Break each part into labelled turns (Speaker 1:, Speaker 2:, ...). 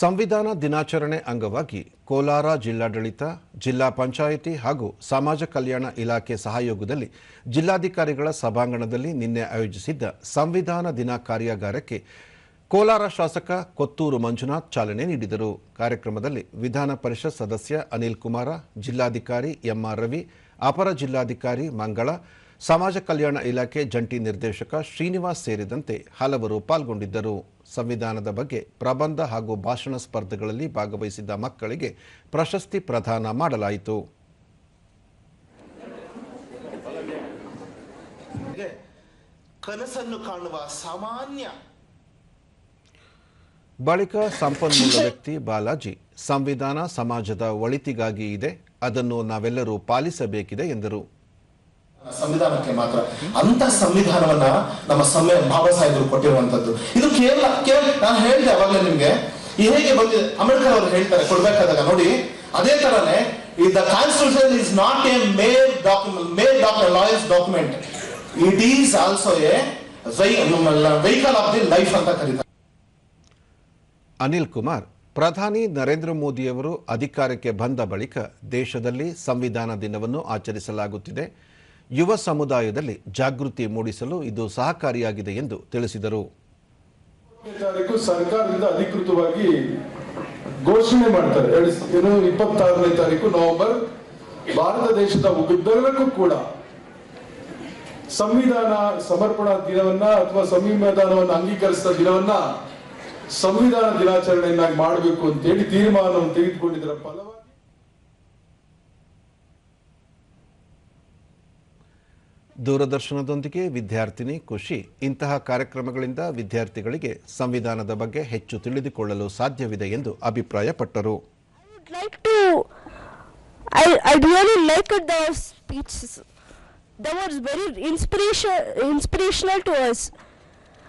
Speaker 1: ಸಂವಿಧಾನ ದಿನಾಚರಣೆ ಅಂಗವಾಗಿ ಕೋಲಾರ ಜಿಲ್ಲಾಡಳಿತ, ಜಿಲ್ಲಾ ಪಂಚಾಯಿತಿ ಹಾಗೂ ಸಮಾಜ ಕಲ್ಯಾಣ ಇಲಾಖೆ ಸಹಯೋಗದಲ್ಲಿ ಜಿಲ್ಲಾಧಿಕಾರಿಗಳ ಸಭಾಂಗಣದಲ್ಲಿ ನಿನ್ನೆ ಆಯೋಜಿಸಿದ್ದ ಸಂವಿಧಾನ ದಿನ ಕಾರ್ಯಾಗಾರಕ್ಕೆ ಕೋಲಾರ ಶಾಸಕ ಕೊತ್ತೂರು ಮಂಜುನಾಥ್ ಚಾಲನೆ ನೀಡಿದರು. ಕಾರ್ಯಕ್ರಮದಲ್ಲಿ ವಿಧಾನ ಪರಿಷತ್ ಸದಸ್ಯ ಅನಿಲ್ ಕುಮಾರ, ಜಿಲ್ಲಾಧಿಕಾರಿ ಎಂಆರ್ ರವಿ, ಅಪರ ಜಿಲ್ಲಾಧಿಕಾರಿ ಮಂಗಳ ಸಮಾಜ ಕಲ್ಯಾಣ ಇಲಾಖೆ ಜಂಟಿ ನಿರ್ದೇಶಕ ಶ್ರೀನಿವಾಸ್ ಸೇರಿದಂತೆ ಹಲವರು ಪಾಲ್ಗೊಂಡಿದ್ದರು. ಸಂವಿಧಾನದ ಬಗ್ಗೆ ಪ್ರಬಂಧ ಹಾಗೂ ಭಾಷಣ ಸ್ಪರ್ಧೆಗಳಲ್ಲಿ ಭಾಗವಹಿಸಿದ್ದ ಮಕ್ಕಳಿಗೆ ಪ್ರಶಸ್ತಿ ಪ್ರದಾನ ಮಾಡಲಾಯಿತು.
Speaker 2: ಕನಸನ್ನು ಕಾಣುವ ಸಾಮಾನ್ಯ
Speaker 1: ಬಳಿಕ ಸಂಪನ್ಮೂಲ ವ್ಯಕ್ತಿ ಬಾಲಾಜಿ ಸಂವಿಧಾನ ಸಮಾಜದ ಒಳಿತಿಗಾಗಿ ಇದೆ. ಅದನ್ನು ನಾವೆಲ್ಲರೂ ಪಾಲಿಸಬೇಕಿದೆ ಎಂದರು.
Speaker 2: ಸಂವಿಧಾನಕ್ಕೆ ಮಾತ್ರ. ಅಂತ ಸಂವಿಧಾನವನ್ನ ನಮ್ಮ ಸಮಯ ಬಾಬಾ ಸಾಹೇಬರು ಕೊಟ್ಟಿರುವಂತದ್ದು ಇದು ಕೇವಲ ಕೇವಲ ನಾನು ಹೇಳಿದೆ ಅವಾಗಲೇ ನಿಮ್ಗೆ. ಈ ಹೇಗೆ ಬಂದಿದೆ, ಅಂಬೇಡ್ಕರ್ ಅವರು ಹೇಳ್ತಾರೆ, ಕೊಡ್ಬೇಕಾದಾಗ ನೋಡಿ, ಅದೇ ತರನೇ the constitution is not a made document made doctor lawyers document it is also a vehicle of the life ಅಂತ ಕರೀತಾರೆ.
Speaker 1: ಅನಿಲ್ ಕುಮಾರ್, ಪ್ರಧಾನಿ ನರೇಂದ್ರ ಮೋದಿಯವರು ಅಧಿಕಾರಕ್ಕೆ ಬಂದ ಬಳಿಕ ದೇಶದಲ್ಲಿ ಸಂವಿಧಾನ ದಿನವನ್ನು ಆಚರಿಸಲಾಗುತ್ತಿದೆ. ಯುವ ಸಮುದಾಯದಲ್ಲಿ ಜಾಗೃತಿ ಮೂಡಿಸಲು ಇದು ಸಹಕಾರಿಯಾಗಿದೆ ಎಂದು ತಿಳಿಸಿದರು.
Speaker 3: ತಾರೀಕು ಸರ್ಕಾರದಿಂದ ಅಧಿಕೃತವಾಗಿ ಘೋಷಣೆ ಮಾಡ್ತಾರೆ. ಇಪ್ಪತ್ತಾರನೇ ತಾರೀಕು ನವೆಂಬರ್, ಭಾರತ ದೇಶದ ಉದ್ದಗಲಕ್ಕೂ ಕೂಡ ಸಂವಿಧಾನ ಸಮರ್ಪಣಾ ದಿನವನ್ನ ಅಥವಾ ಸಂವಿಧಾನವನ್ನು ಅಂಗೀಕರಿಸಿದ ದಿನವನ್ನ ಸಂವಿಧಾನ ದಿನಾಚರಣೆಯನ್ನಾಗಿ ಮಾಡಬೇಕು ಅಂತೇಳಿ ತೀರ್ಮಾನವನ್ನು ತೆಗೆದುಕೊಂಡಿದ್ದರ. ಫಲವಾಗಿ
Speaker 1: ದೂರದರ್ಶನದೊಂದಿಗೆ ವಿದ್ಯಾರ್ಥಿನಿ ಖುಷಿ ಇಂತಹ ಕಾರ್ಯಕ್ರಮಗಳಿಂದ ವಿದ್ಯಾರ್ಥಿಗಳಿಗೆ ಸಂವಿಧಾನದ ಬಗ್ಗೆ ಹೆಚ್ಚು ತಿಳಿದುಕೊಳ್ಳಲು ಸಾಧ್ಯವಿದೆ ಎಂದು ಅಭಿಪ್ರಾಯಪಟ್ಟರು.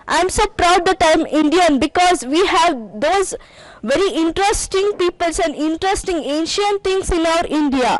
Speaker 4: I'm so proud that I'm Indian because we have those very interesting peoples and interesting ancient things in our India.